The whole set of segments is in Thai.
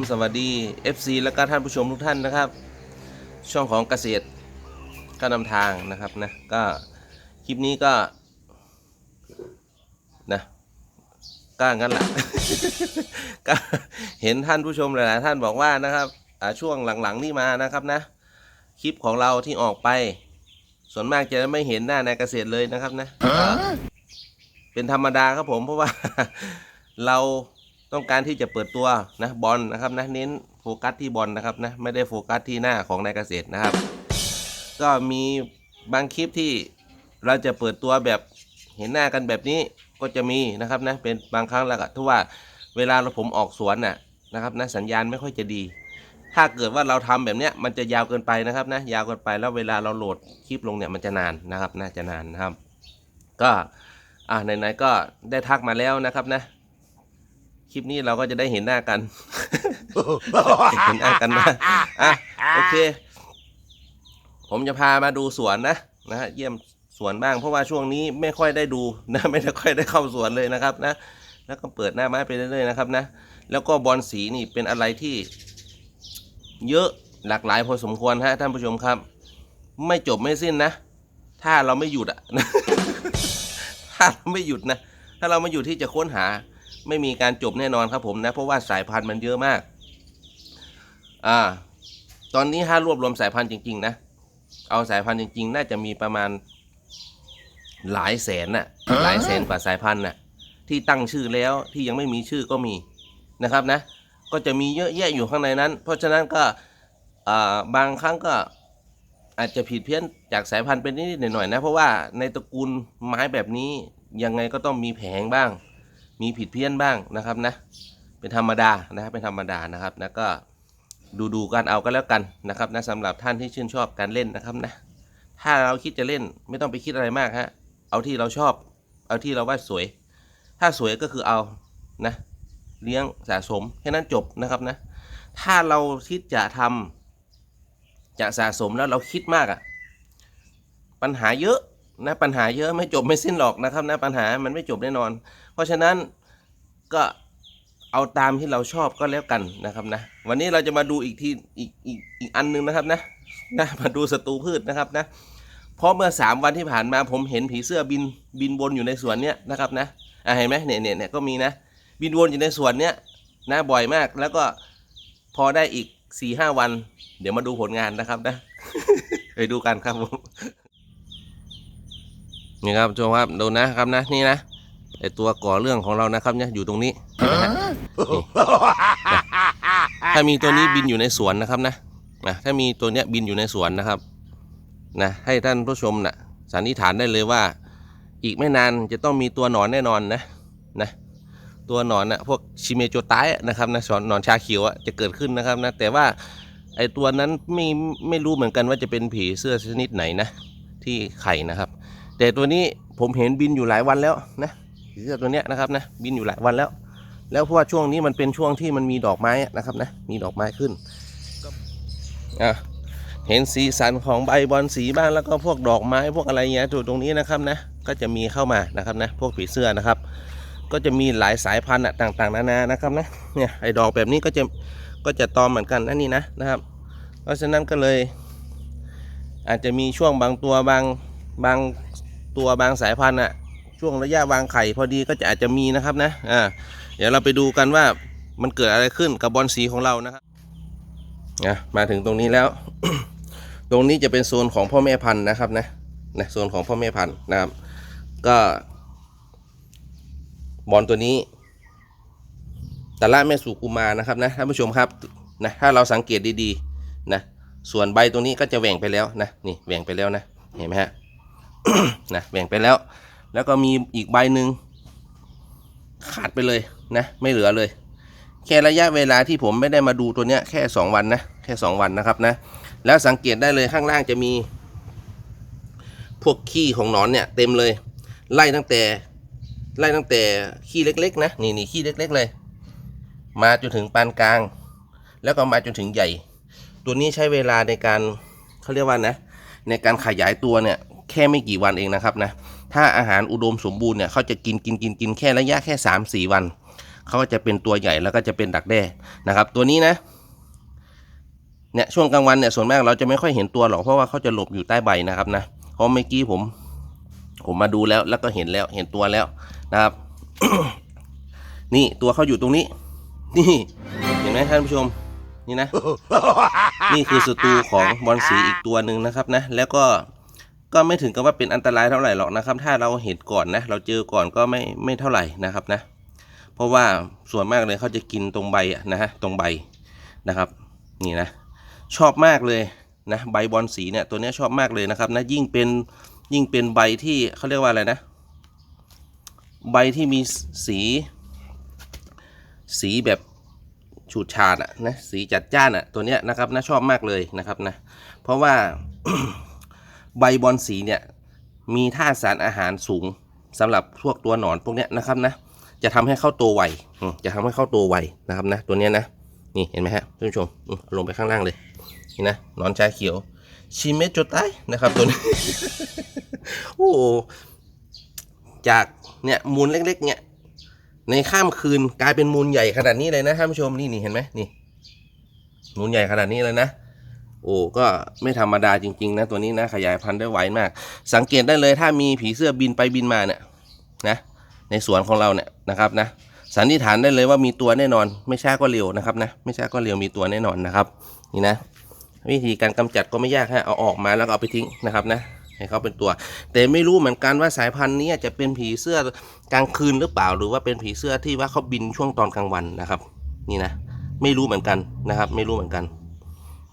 ครับผมสวัสดี FC และก็ท่านผู้ชมทุกท่านนะครับ ช่องของเกษตรก็นำทางนะครับนะก็คลิปนี้ก็นะก็งั้นแหละก็เห็นท่านผู้ชมหลาย ๆ ท่านบอกว่านะครับอ่าช่วงหลัง ๆ นี่มานะครับนะ คลิปของเราที่ออกไป ส่วนมากจะไม่เห็นหน้านายเกษตรเลยนะครับนะก็เป็นธรรมดาครับผมเพราะว่าเรา ต้องการที่จะเปิดตัวนะบอลนะครับนะเน้นโฟกัสที่บอลนะครับนะไม่ได้โฟกัสที่หน้าของนายเกษตรนะครับ ก็มีบางคลิปที่เราจะเปิดตัวแบบเห็นหน้ากันแบบนี้ก็จะมีนะครับนะเป็นบางครั้งแล้วก็ทว่าเวลาเราผมออกสวนน่ะนะครับนะสัญญาณไม่ค่อยจะดี ถ้าเกิดว่าเราทำแบบเนี้ยมันจะยาวเกินไปนะครับนะยาวเกินไปแล้วเวลาเราโหลดคลิปลงเนี่ยมันจะนานนะครับน่าจะนานนะครับ ก็อ่าไหนๆก็ได้ทักมาแล้วนะครับนะ คลิปนี้เราก็จะได้เห็นหน้ากัน เห็นหน้ากันนะอะโอเค ผมจะพามาดูสวนนะนะฮะเยี่ยมสวนบ้างเพราะว่าช่วงนี้ไม่ค่อยได้ดูนะไม่ได้ค่อยได้เข้าสวนเลยนะครับนะ แล้วก็เปิดหน้าไม้ไปเรื่อยๆนะครับนะแล้วก็บอลสีนี่เป็นอะไรที่ เยอะหลากหลายพอสมควรฮะท่านผู้ชมครับ ไม่จบไม่สิ้นนะ ถ้าเราไม่หยุดอะถ้าเราไม่หยุดนะ ถ้าเราไม่หยุดที่จะค้นหา ไม่มีการจบแน่นอนครับผมนะ เพราะว่าสายพันธุ์มันเยอะมาก อ่า ตอนนี้ถ้ารวบรวมสายพันธุ์จริง ๆ นะ เอาสายพันธุ์จริง ๆ น่าจะมีประมาณหลายแสนน่ะ หลายแสนกว่าสายพันธุ์น่ะ ที่ตั้งชื่อแล้วที่ยังไม่มีชื่อก็มีนะครับนะ ก็จะมีเยอะแยะอยู่ข้างในนั้น เพราะฉะนั้นก็อ่าบางครั้งก็อาจจะผิดเพี้ยนจากสายพันธุ์เป็นนิดๆหน่อยๆนะ เพราะว่าในตระกูลไม้แบบนี้ยังไงก็ต้องมีแผงบ้าง มีผิดเพี้ยนบ้างนะครับนะ เป็นธรรมดานะครับเป็นธรรมดานะครับนะก็ดูดูๆกันเอาก็แล้วกันนะครับนะสำหรับท่านที่ชื่นชอบการเล่นนะครับนะ ถ้าเราคิดจะเล่นไม่ต้องไปคิดอะไรมากฮะเอาที่เราชอบ เอาที่เราว่าสวย ถ้าสวยก็คือเอานะเลี้ยงสะสมแค่นั้นจบนะครับนะ ถ้าเราคิดจะทำจะสะสมแล้วเราคิดมากอะ่ะปัญหาเยอะนะปัญหาเยอะไม่จบไม่สิ้นหรอกนะครับนะปัญหามันไม่จบแน่นอน ราะฉะนั้นก็เอาตามที่เราชอบก็แล้วกันนะครับนะ วันนี้เราจะมาดูอีกทีอีกอีกอีกอันหนึงนะครับนะนะมาดูศัตรูพืชนะครับนะเพราะเมื่อสามวันที่ผ่านมาผมเห็นผีเสื้อบินบินวนอยู่ในสวนเนี้ยนะครับนะอะเห็นไหมเนี่ยเนี่ยเนี่ยก็มีนะ บินวนอยู่ในสวนเนี้ยนะบ่อยมากแล้วก็พอได้อีกสี่ห้าวัน เดี๋ยวมาดูผลงานนะครับนะไปดูกันครับผมนี่ครับชมครับดูนะครับนะนี่นะ ไอตัวก่อเรื่องของเรานะครับเนี่ยอยู่ตรงนี้เห็นไหมฮะนี่นะถ้ามีตัวนี้บินอยู่ในสวนนะครับนะนะถ้ามีตัวเนี้ยบินอยู่ในสวนนะครับนะให้ท่านผู้ชมนะสันนิษฐานได้เลยว่า อีกไม่นานจะต้องมีตัวหนอนแน่นอนนะนะตัวหนอนนะพวกชิเมโจไตะนะครับนะสอนหนอนชาเขียวอะจะเกิดขึ้นนะครับนะแต่ว่าไอตัวนั้นไม่ไม่รู้เหมือนกันว่าจะเป็นผีเสื้อชนิดไหนนะที่ไข่นะครับ แต่ตัวนี้ผมเห็นบินอยู่หลายวันแล้วนะ ผีเสื้อตัวเนี้ยนะครับนะบินอยู่หลายวันแล้ว แล้วเพราะว่าช่วงนี้มันเป็นช่วงที่มันมีดอกไม้นะครับนะมีดอกไม้ขึ้นอะเห็นสีสันของใบบอลสีบ้างแล้วก็พวกดอกไม้พวกอะไรเงี้ยตรงนี้นะครับนะก็จะมีเข้ามานะครับนะพวกผีเสื้อนะครับ ก็จะมีหลายสายพันธุ์อะต่างๆ นานานะครับนะเนี่ยไอ้ดอกแบบนี้ก็จะก็จะตอมเหมือนกันนะนี่นะนะครับ เพราะฉะนั้นก็เลย อาจจะมีช่วงบางตัวบางบางตัวบางสายพันธุ์อะ ช่วงระยะวางไข่พอดีก็จะอาจจะมีนะครับนะอ่าเดี๋ยวเราไปดูกันว่ามันเกิดอะไรขึ้นกับบอลสีของเรานะครับนะมาถึงตรงนี้แล้ว ตรงนี้จะเป็นโซนของพ่อแม่พันธุ์นะครับนะนะโซนของพ่อแม่พันธุ์นะครับ ก็บอลตัวนี้ตะละแม่สู่กุมานะครับนะท่านผู้ชมครับนะถ้าเราสังเกตดีๆนะส่วนใบตรงนี้ก็จะแหว่งไปแล้วนะนี่แหว่งไปแล้วนะเห็นไหมฮะนะแหว่งไปแล้ว แล้วก็มีอีกใบหนึ่งขาดไปเลยนะไม่เหลือเลย แค่ระยะเวลาที่ผมไม่ได้มาดูตัวเนี้ยแค่ 2 วันนะแค่ 2 วันนะครับนะแล้วสังเกตได้เลยข้างล่างจะมี พวกขี้ของหนอนเนี่ยเต็มเลย ไล่ตั้งแต่ไล่ตั้งแต่ขี้เล็ก ๆ นะนี่นี่ขี้เล็ก ๆ เลย มาจนถึงปานกลาง แล้วก็มาจนถึงใหญ่ ตัวนี้ใช้เวลาในการเขาเรียกว่านะ ในการขยายตัวเนี่ยแค่ไม่กี่วันเองนะครับนะ ถ้าอาหารอุดมสมบูรณ์เนี่ยเขาจะกินกินกินกินแค่ระยะแค่ 3 4 วันเขาก็จะเป็นตัวใหญ่แล้วก็จะเป็นดักแด้นะครับ ตัวนี้นะเนี่ยช่วงกลางวันเนี่ยส่วนมากเราจะไม่ค่อยเห็นตัวหรอกเพราะว่าเขาจะหลบอยู่ใต้ใบนะครับนะเพราะเมื่อกี้ผม ผมมาดูแล้วแล้วก็เห็นแล้วเห็นตัวแล้วนะครับ นี่ตัวเขาอยู่ตรงนี้ นี่เห็นไหมท่านผู้ชมนี่นะ นี่คือศัตรูของบอลสีอีกตัวหนึ่งนะครับนะ แล้วก็ ก็ไม่ถึงกับว่าเป็นอันตรายเท่าไหร่หรอกนะครับ ถ้าเราเห็นก่อนนะ เราเจอก่อนก็ไม่ไม่เท่าไหร่นะครับนะ เพราะว่าส่วนมากเลยเขาจะกินตรงใบนะฮะตรงใบนะครับ นี่นะ ชอบมากเลยนะใบบอลสีเนี่ยตัวนี้ชอบมากเลยนะครับนะยิ่งเป็นยิ่งเป็นใบที่เขาเรียกว่าอะไรนะ ใบที่มีสี สีแบบฉูดฉาดอะนะสีจัดจ้านอะตัวเนี้ยนะครับนะชอบมากเลยนะครับนะ เพราะว่า ใบบอลสีเนี่ยมีธาตุสารอาหารสูงสำหรับพวกตัวหนอนพวกเนี้ยนะครับนะจะทำให้เข้าโตวไวจะทำให้เข้าโตวไวนะครับนะตัวเนี้ยนะนี่เห็นไหมฮะท่านผู้ชมลงไปข้างล่างเลยนี่นะหนอนชาเขียวชิเมจโจไตนะครับตัวนี้โอ้จากเนี่ยมูลเล็กๆเนี่ยในข้ามคืนกลายเป็นมูลใหญ่ขนาดนี้เลยนะท่านผู้ชมนี่นี่เห็นไหมนี่มูลใหญ่ขนาดนี้เลยนะ โอ้ก็ไม่ธรรมดาจริง ๆ นะ ตัวนี้นะ ขยายพันธุ์ได้ไวมาก สังเกตได้เลยถ้ามีผีเสื้อบินไปบินมาเนี่ยนะ ในสวนของเราเนี่ยนะครับนะสันนิษฐานได้เลยว่ามีตัวแน่นอน ไม่ช้าก็เร็วนะครับนะไม่ช้าก็เร็วมีตัวแน่นอนนะครับ นี่นะ วิธีการกำจัดก็ไม่ยากฮะเอาออกมาแล้วเอาไปทิ้งนะครับนะให้เขาเป็นตัว แต่ไม่รู้เหมือนกันว่าสายพันธุ์นี้จะเป็นผีเสื้อกลางคืนหรือเปล่า หรือว่าเป็นผีเสื้อที่ว่าเขาบินช่วงตอนกลางวันนะครับ นี่นะ ไม่รู้เหมือนกันนะครับ ไม่รู้เหมือนกัน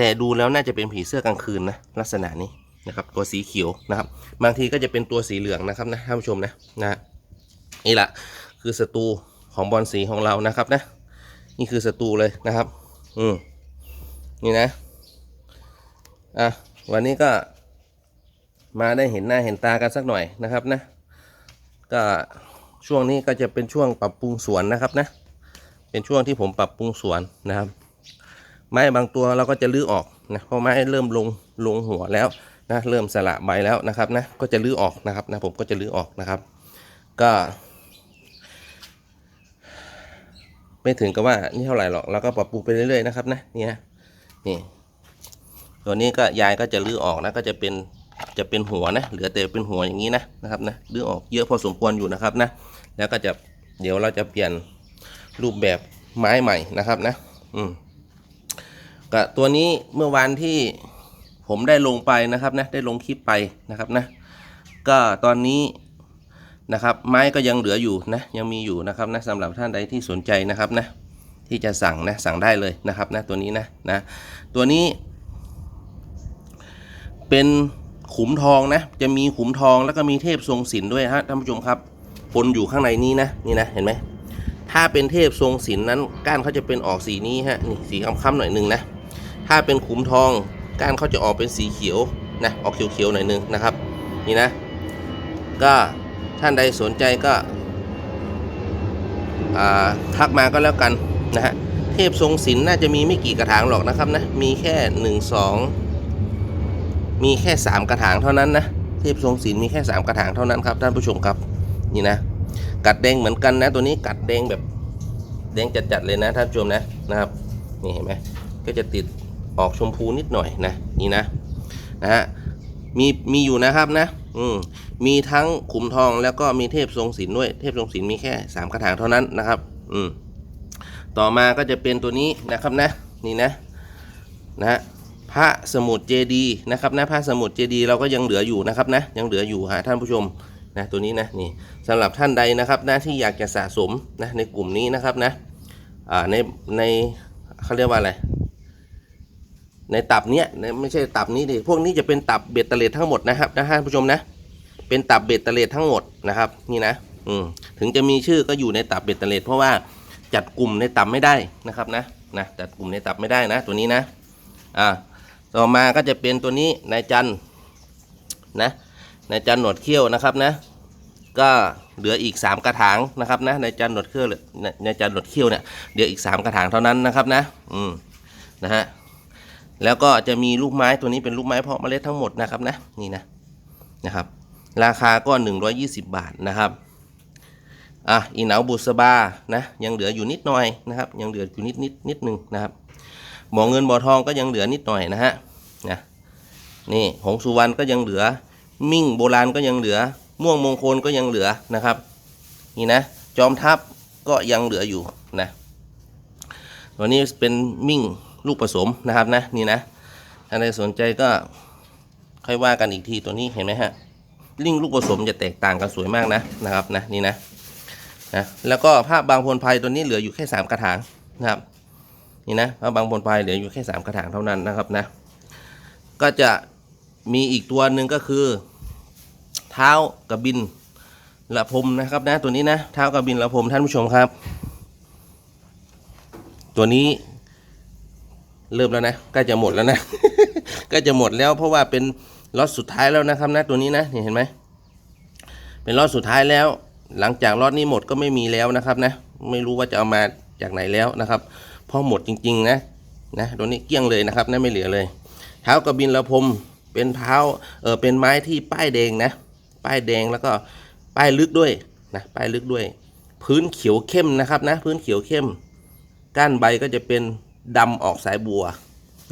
แต่ดูแล้วน่าจะเป็นผีเสื้อกลางคืนนะลักษณะนี้นะครับตัวสีเขียวนะครับ บางทีก็จะเป็นตัวสีเหลืองนะครับนะท่านผู้ชมนะนะนี่แหละคือศัตรูของบอลสีของเรานะครับนะ นี่คือศัตรูเลยนะครับ อืมนี่นะอะวันนี้ก็มาได้เห็นหน้าเห็นตากันสักหน่อยนะครับนะ ก็ช่วงนี้ก็จะเป็นช่วงปรับปรุงสวนนะครับนะ เป็นช่วงที่ผมปรับปรุงสวนนะครับ ไม้บางตัวเราก็จะลื้อออกนะเพราะไม้เริ่มลงลงหัวแล้วนะเริ่มสละใบแล้วนะครับนะก็จะลื้อออกนะครับนะผมก็จะลื้อออกนะครับ ก็ ไม่ถึงกับว่านี่เท่าไหร่หรอกเราก็ปรับปรุงไปเรื่อยๆนะครับนะนี่นะนี่ตัวนี้ก็ยายก็จะลื้อออกนะก็จะเป็นจะเป็นหัวนะเหลือแต่เป็นหัวอย่างนี้นะนะครับนะลื้อออกเยอะพอสมควรอยู่นะครับนะแล้วก็จะเดี๋ยวเราจะเปลี่ยนรูปแบบไม้ใหม่นะครับนะ อืม ก็ตัวนี้เมื่อวานที่ผมได้ลงไปนะครับนะได้ลงคลิปไปนะครับนะก็ตอนนี้นะครับไม้ก็ยังเหลืออยู่นะยังมีอยู่นะครับนะสำหรับท่านใดที่สนใจนะครับนะที่จะสั่งนะสั่งได้เลยนะครับนะตัวนี้นะนะตัวนี้ เป็นขุมทองนะจะมีขุมทองแล้วก็มีเทพทรงศิลด้วยฮะท่านผู้ชมครับปนอยู่ข้างในนี้นะนี่นะเห็นไหมถ้าเป็นเทพทรงศิลนั้นก้านเขาจะเป็นออกสีนี้ฮะนี่สีค้ำๆหน่อยหนึงนะ ถ้าเป็นขุมทองก้านเขาจะออกเป็นสีเขียวนะออกเขียวๆหน่อยนึงนะครับ นี่นะ ก็ท่านใดสนใจก็ทักมาก็แล้วกันนะฮะเทพทรงศิลป์น่าจะมีไม่กี่กระถางหรอกนะครับนะมีแค่หนึ่งสองมีแค่สามกระถางเท่านั้นนะเทพทรงศิลป์มีแค่สามกระถางเท่านั้นครับท่านผู้ชมครับนี่นะ กัดแดงเหมือนกันนะ ตัวนี้กัดแดงแบบแดงจัดๆเลยนะท่านผู้ชมนะนะครับนี่เห็นไหมก็จะติด ออกชมพูนิดหน่อยนะนี่นะนะฮะมีมีอยู่นะครับนะอืมมีทั้งขุมทองแล้วก็มีเทพทรงศิลด้วยเทพทรงศิลมีแค่สามกระถางเท่านั้นนะครับอืมต่อมาก็จะเป็นตัวนี้นะครับนะนี่นะนะฮะพระสมุดเจดีนะครับนะพระสมุดเจดีเราก็ยังเหลืออยู่นะครับนะยังเหลืออยู่ฮะท่านผู้ชมนะตัวนี้นะนี่สำหรับท่านใดนะครับนะที่อยากจะสะสมนะในกลุ่มนี้นะครับนะอ่าในในเขาเรียกว่าอะไร ในตับเนี้ยในไม่ใช่ตับนี้ดิพวกนี้จะเป็นตับเบ็ดเตล็ดทั้งหมดนะครับนะท่านผู้ชมนะเป็นตับเบ็ดเตล็ดทั้งหมดนะครับนี่นะอืมถึงจะมีชื่อก็อยู่ในตับเบ็ดเตล็ดเพราะว่าจัดกลุ่มในตับไม่ได้นะครับนะนะจัดกลุ่มในตับไม่ได้นะ ตัวนี้นะอ่าต่อมาก็จะเป็นตัวนี้นายจันนะนายจันหนวดเขี้ยวนะครับนะ ก็เหลืออีก 3 กระถางนะครับนะนายจันหนวดเขี้ยวนายจันหนวดเขี้ยวเนี่ยเหลืออีก 3 กระถางเท่านั้นนะครับนะอืมนะฮะ แล้วก็จะมีลูกไม้ตัวนี้เป็นลูกไม้เพาะเมล็ดทั้งหมดนะครับนะนี่นะนะครับ ราคาก็ 120 บาทนะครับอะอีเหนาบุษบานะยังเหลืออยู่นิดหน่อยนะครับยังเหลืออยู่นิดนิดนิดนึงนะครับบ่อเงินบ่อทองก็ยังเหลือนิดหน่อยนะฮะนะนี่หงสุวรรณก็ยังเหลือ มิ่งโบราณก็ยังเหลือ ม่วงมงคลก็ยังเหลือนะครับ นี่นะจอมทัพก็ยังเหลืออยู่นะตัวนี้เป็นมิ่ง ลูกผสมนะครับนะนี่นะถ้าใครสนใจก็ค่อยว่ากันอีกทีตัวนี้เห็นไหมฮะลิงลูกผสมจะแตกต่างกันสวยมากนะนะครับนะนี่นะนะแล้วก็ภาพบางพลไพรตัวนี้เหลืออยู่แค่สามกระถางนะครับนี่นะภาพบางพลไพรเหลืออยู่แค่สามกระถางเท่านั้นนะครับนะก็จะมีอีกตัวหนึ่งก็คือ เท้ากระบินละพรมนะครับนะตัวนี้นะเท้ากระบินละพรมท่านผู้ชมครับ ตัวนี้ เริ่มแล้วนะใกล้จะหมดแล้วนะใกล้จะหมดแล้วเพราะว่าเป็นล็อตสุดท้ายแล้วนะครับนะตัวนี้นะเห็นไหมเป็นล็อตสุดท้ายแล้ว หลังจากล็อตนี้หมดก็ไม่มีแล้วนะครับนะไม่รู้ว่าจะเอามาจากไหนแล้วนะครับพราะหมดจริงๆนะนะตัวนี้เกลี้ยงเลยนะครับนะไม่เหลือเลย เท้ากระบินละพรมเป็นเท้าเออเป็นไม้ที่ป้ายแดงนะป้ายแดงแล้วก็ป้ายลึกด้วยนะป้ายลึกด้วย พื้นเขียวเข้มนะครับนะพื้นเขียวเข้ม ก้านใบก็จะเป็น ดำออกสายบัว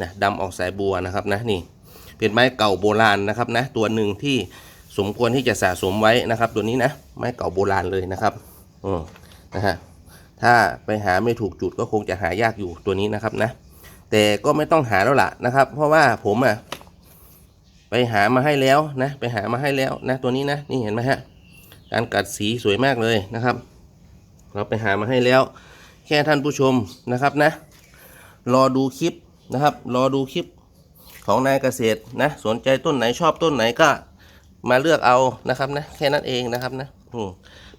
นะดำออกสายบัวนะครับนะนี่เป็นไม้เก่าโบราณนะครับนะตัวหนึ่งที่สมควรที่จะสะสมไว้นะครับ ตัวนี้นะไม้เก่าโบราณเลยนะครับอืมนะฮะถ้าไปหาไม่ถูกจุดก็คงจะหายากอยู่ตัวนี้นะครับนะ แต่ก็ไม่ต้องหาแล้วล่ะนะครับ เพราะว่าผมอะไปหามาให้แล้วนะไปหามาให้แล้วนะตัวนี้นะนี่เห็นไหมฮะการกัดสีสวยมากเลยนะครับ เราไปหามาให้แล้ว แค่ท่านผู้ชมนะครับนะ รอดูคลิปนะครับ รอดูคลิปของนายเกษตรนะสนใจต้นไหนชอบต้นไหนก็มาเลือกเอานะครับนะแค่นั้นเองนะครับนะ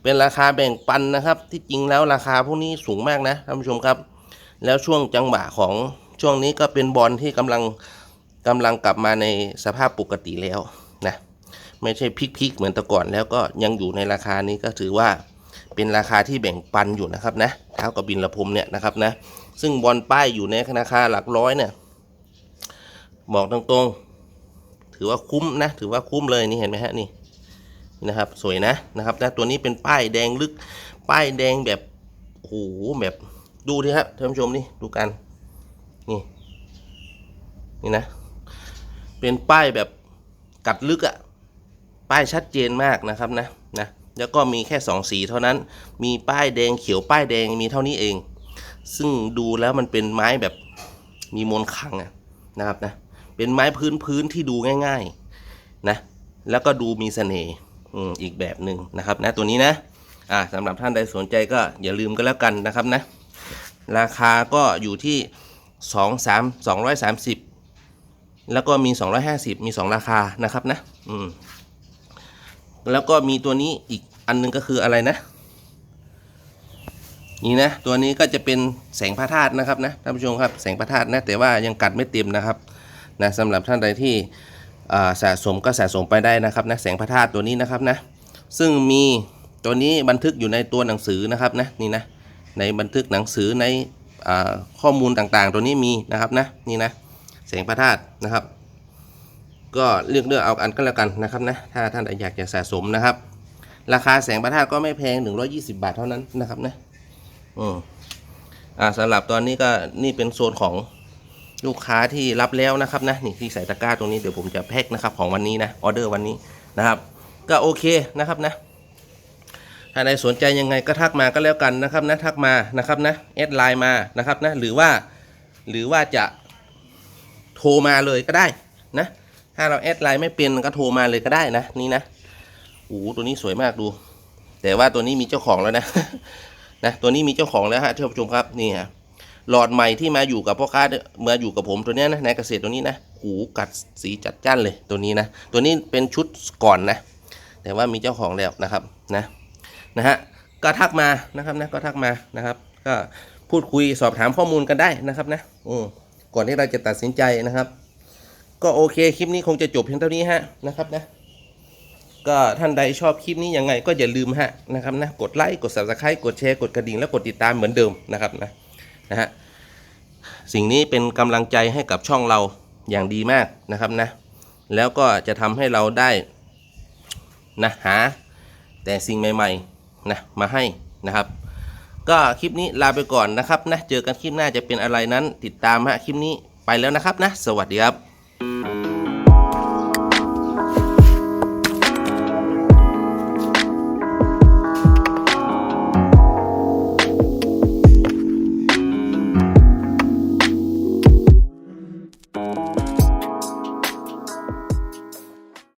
เป็นราคาแบ่งปันนะครับ ที่จริงแล้วราคาพวกนี้สูงมากนะท่านผู้ชมครับ แล้วช่วงจังหวะของช่วงนี้ก็เป็นบอลที่กำลังกำลังกลับมาในสภาพปกติแล้วนะไม่ใช่พลิกๆเหมือนแต่ก่อนแล้วก็ยังอยู่ในราคานี้ก็ถือว่าเป็นราคาที่แบ่งปันอยู่นะครับนะเท้ากับบินละพรมเนี่ยนะครับนะ ซึ่งบอลป้ายอยู่ในราคาหลักร้อยเนี่ย บอกตรงๆ ถือว่าคุ้มนะ ถือว่าคุ้มเลยนี่เห็นไหมฮะนี่นะครับ สวยนะนะครับนะตัวนี้เป็นป้ายแดงลึก ป้ายแดงแบบโอ้โหแบบดูดิครับท่านผู้ชมนี่ดูกันนี่นี่นะ เป็นป้ายแบบกัดลึกอะป้ายชัดเจนมากนะครับนะนะแล้วก็มีแค่สองสีเท่านั้น มีป้ายแดงเขียวป้ายแดงมีเท่านี้เอง ซึ่งดูแล้วมันเป็นไม้แบบมีมนต์ขลังนะครับนะเป็นไม้พื้นพื้นที่ดูง่ายๆนะแล้วก็ดูมีเสน่ห์อีกแบบหนึ่งนะครับนะตัวนี้นะอ่าสำหรับท่านใดสนใจก็อย่าลืมก็แล้วกันนะครับนะราคาก็อยู่ที่สองสามสองร้อยสามสิบแล้วก็มี 250 มี 2 ราคานะครับนะอืมแล้วก็มีตัวนี้อีกอันหนึงก็คืออะไรนะ นี่นะตัวนี้ก็จะเป็นแสงพระธาตุนะครับนะท่านผู้ชมครับแสงพระธาตุนะแต่ว่ายังกัดไม่เต็มนะครับนะสำหรับท่านใดที่สะสมก็สะสมไปได้นะครับนะแสงพระธาตุตัวนี้นะครับนะซึ่งมีตัวนี้บันทึกอยู่ในตัวหนังสือนะครับนะนี่นะในบันทึกหนังสือในอข้อมูลต่างๆ ตัวนี้มีนะครับนะนี่นะแสงพระธาตุนะครับ ก็เลือกเลือกเอาอันก็แล้วกันนะครับนะถ้าท่านอยากจะสะสมนะครับ ราคาแสงพระธาตุก็ไม่แพง 120 บาทเท่านั้นนะครับนะ อืมอ่าสำหรับตอนนี้ก็นี่เป็นโซนของลูกค้าที่รับแล้วนะครับนะนี่ที่ใส่ตะกร้าตรงนี้เดี๋ยวผมจะแพ็คนะครับของวันนี้นะออเดอร์วันนี้นะครับ ก็โอเคนะครับนะถ้าใครสนใจยังไงก็ทักมาก็แล้วกันนะครับนะทักมานะครับนะแอดไลน์มานะครับนะหรือว่าหรือว่าจะโทรมาเลยก็ได้นะถ้าเราแอดไลน์ไม่เป็นก็โทรมาเลยก็ได้นะนี่นะโอ้ตัวนี้สวยมากดู แต่ว่าตัวนี้มีเจ้าของแล้วนะ นะตัวนี้มีเจ้าของแล้วฮะท่านผู้ชมครับนี่ฮะหลอดใหม่ที่มาอยู่กับพ่อค้าเมาออยู่กับผมตัวนี้นะในเกษตรตัวนี้นะหูกัดสีจัดจ้านเลยตัวนี้นะ ตัวนี้เป็นชุดก่อนนะ แต่ว่ามีเจ้าของแล้วนะครับนะนะฮะก็ทักมานะครับนะก็ทักมานะครับ ก็พูดคุยสอบถามข้อมูลกันได้นะครับนะอืก่อนที่เราจะตัดสินใจนะครับ ก็โอเคคลิปนี้คงจะจบเพียงเท่านี้ฮะนะครับนะ ก็ท่านใดชอบคลิปนี้ยังไงก็อย่าลืมฮะนะครับนะกดไลค์กด subscribe กดแชร์กดกระดิ่งและกดติดตามเหมือนเดิมนะครับนะนะฮะสิ่งนี้เป็นกำลังใจให้กับช่องเราอย่างดีมากนะครับนะแล้วก็จะทำให้เราได้นะหาแต่สิ่งใหม่ๆนะมาให้นะครับ ก็คลิปนี้ลาไปก่อนนะครับนะเจอกันคลิปหน้าจะเป็นอะไรนั้นติดตามฮะคลิปนี้ไปแล้วนะครับนะ สวัสดีครับ